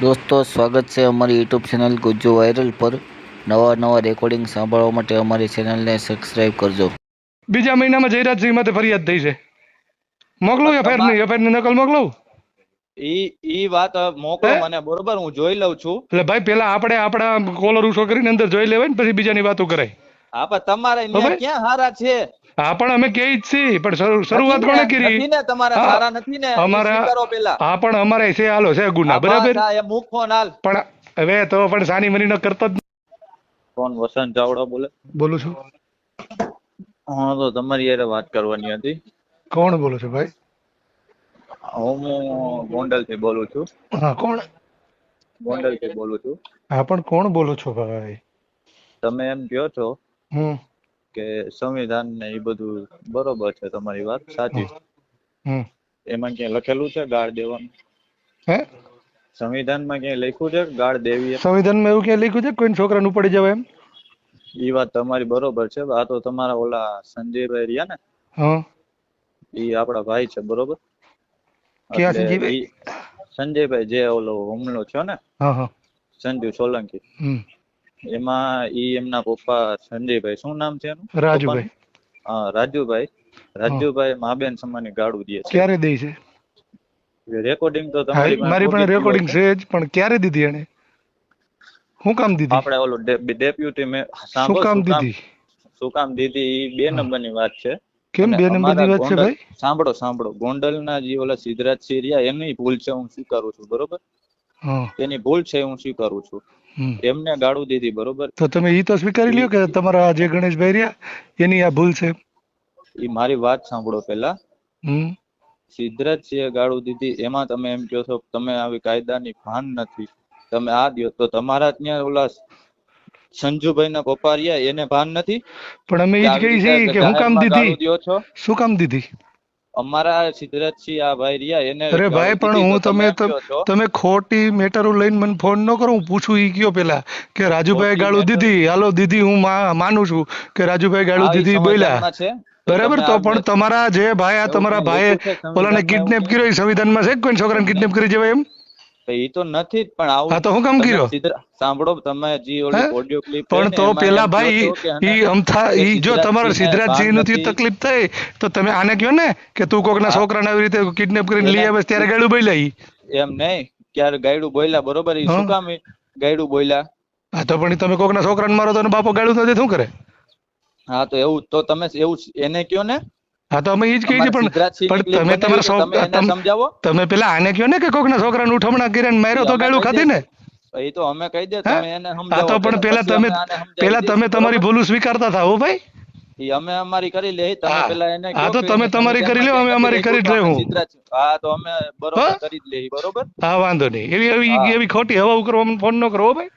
દોસ્તો સ્વાગત છે અમારી યુટ્યુબ ચેનલ ગુજ્જુ વાયરલ પર. નવા નવા રેકોર્ડિંગ સાંભળવા માટે અમારી ચેનલને સબસ્ક્રાઇબ કરજો. બીજા મહિનામાં જયરાજસિંહ માટે ફરિયાદ થઈ છે. મોકલું એફઆઈઆરની એફઆઈઆરની નકલ મોકલું? ઈ ઈ વાત મોકલો મને બરોબર? હું જોઈ લઉં છું. એટલે ભાઈ પેલા આપણે આપણા કોલર ઉછો કરીને અંદર જોઈ લેવાય ને પછી બીજાની વાતો કરાય. હા પણ તમારે ક્યાં હારા છે? હા પણ અમે કહી જ છીએ. પણ શરૂઆત કોણે કરી? ને તમારા સારા નથી ને અમારા હા પણ અમારે છે હાલો છે ગુના બરાબર? મૂક ફોન હાલ. પણ હવે તો પણ સાની મની ન કરતો જ કોણ? વસંત ચાવડા બોલે? બોલું છું. હા તો તમારી યારે વાત કરવાની હતી. કોણ બોલો છો ભાઈ? હું ગોંડલથી બોલું છું. હા કોણ? ગોંડલથી બોલું છું. હા પણ કોણ બોલો છો ભાઈ? તમે એમ કહો છો? કે સંવિધાન ને એ બધું બરોબર છે તમારી વાત સાચી. છે એમાં ક્યાંય લખેલું છે ગાળ દેવાનું? હે? સંવિધાનમાં ક્યાંય લખ્યું છે ગાળ દેવી સંવિધાન સંવિધાનમાં એવું ક્યાં લખ્યું છે? કોઈ છોકરાને પડી જવાય એમ? ઈ વાત તમારી બરોબર છે આ તો તમારા ઓલા સંજયભાઈ રહ્યા ને? એ આપડા ભાઈ છે બરોબર? સંજયભાઈ? જે ઓલો હુમલો થયો ને? સંજુ સોલંકી. એમાં ઈ એમના પપ્પા સંજયભાઈ શું નામ છે એનું? રાજુભાઈ? હા રાજુભાઈ. રાજુભાઈ માબેન સમાની ગાડું દે છે. ક્યારે દે છે? રેકોર્ડિંગ તો તમારી મારી પણ રેકોર્ડિંગ છે જ પણ ક્યારે દીધી એને? શું કામ દીધી? આપણે ઓલો ડેપ્યુટી મે શું કામ શું કામ દીધી? શું કામ દીધી? ઈ બે નંબરની વાત છે. કેમ બે નંબરની વાત છે ભાઈ? સાંભળો સાંભળો. ગોંડલના જે ઓલા સિદ્ધરાજ સિરિયા એની ભૂલ છે હું સ્વીકારું છું બરોબર? એની ભૂલ છે હું સ્વીકારું છું. એમને ગાળું દીધી બરોબર? તો તમે ઈ તો સ્વીકારી લ્યો કે તમારા આ જે ગણેશભાઈ રહ્યા એની આ ભૂલ છે. ઈ મારી વાત સાંભળો પહેલા. સિદ્ધરાજસિંહે ગાળું દીધી એમાં તમે એમ કહો છો તમે આવી કાયદાની ભાન નથી. તમે આ દ્યો તો તમારા ત્યાં ઓલા સંજુભાઈ ના પપ્પા રહ્યા એને ભાન નથી? પણ અમે ઈ જ કહી છે કે હું કામ દીધી? શું કામ દીધી? અમારા સિદ્ધરાજસિંહ આ ભાઈ રહ્યા એને અરે ભાઈ પણ હું તમે તમે ખોટી મેટરો લઈને મને ફોન ન કરો હું પૂછું ઈ કયો પેલા કે રાજુભાઈ ગાળું દીધી હાલો દીધી હું માનું છું કે રાજુભાઈ ગાળું દીધી બોલ્યા. બરાબર તો પણ તમારા જે ભાઈ આ તમારા ભાઈ ઓલાને કિડનેપ કર્યો એ સંવિધાનમાં છે કોઈ છોકરાને કિડનેપ કરી જવાય એમ? તો ઈ તો નથી પણ આવું હા તો હું કામ કર્યો? સાંભળો તમે જે ઓલી ઓડિયો ક્લિપ પણ તો પેલા ભાઈ ઈ અમથા ઈ જો તમારા સિદ્ધરાજસિંહનું તકલીફ થઈ તો તમે આને કયો ને? કે તું કોકના હા. છોકરાને આવી રીતે કિડનેપ કરીને લઈ આવે ત્યારે ગાડું બોલ્યા ઈ? એમ નહીં ક્યારે ગાયડું બોલ્યા બરોબર? ઈ શું કામ ગાયડું બોલ્યા? હા તો પણ તમે કોક ના છોકરા છોકરાને મારો તો બાપો ગાયડું નથી શું કરે? હા તો એવું તો તમે એવું એને કયો ને? હા તો અમે એ જ કહીએ છીએ પણ પણ તમે તમારા સમજાવો. તમે પેલા આને કયો ને કે કોકના છોકરાને ઉઠમણા કરીને માર્યો તો ગાળું ખાધી ને એ તો અમે કહી દે તમે એને સમજાવો તો પણ પેલા તમે પેલા તમે તમારી? ભૂલું સ્વીકારતા થાઓ ભાઈ. અમે અમારી કરી લે તમે. પેલા એને હા તો તમે તમારી કરી લ્યો, અમે અમારી કરી જ. હા તો અમે બરોબર કરી જ લઈએ બરોબર? હા વાંધો નહીં. એવી એવી એવી ખોટી હવા ઉકરવા ફોન ન કરો ભાઈ.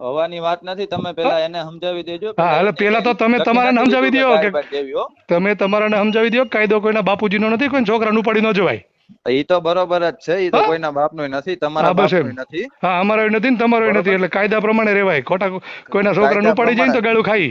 હવાની વાત નથી તમે પેલા એને સમજાવી દેજો. હા, એટલે પેલા તો તમે તમારાને સમજાવી દો દ્યો કે તમે તમારાને સમજાવી દો કાયદો કોઈના બાપુજીનો નથી કોઈ છોકરાનું પડી ન જવાય. એ તો બરોબર જ છે એ તો કોઈના કોઈના બાપનું નથી તમારા બસ નથી. હા અમારો નથી ને તમારો નથી એટલે કાયદા પ્રમાણે રેવાય ખોટા કોઈના છોકરા નું પડી જાય ને તો ગાળું ખાઈ.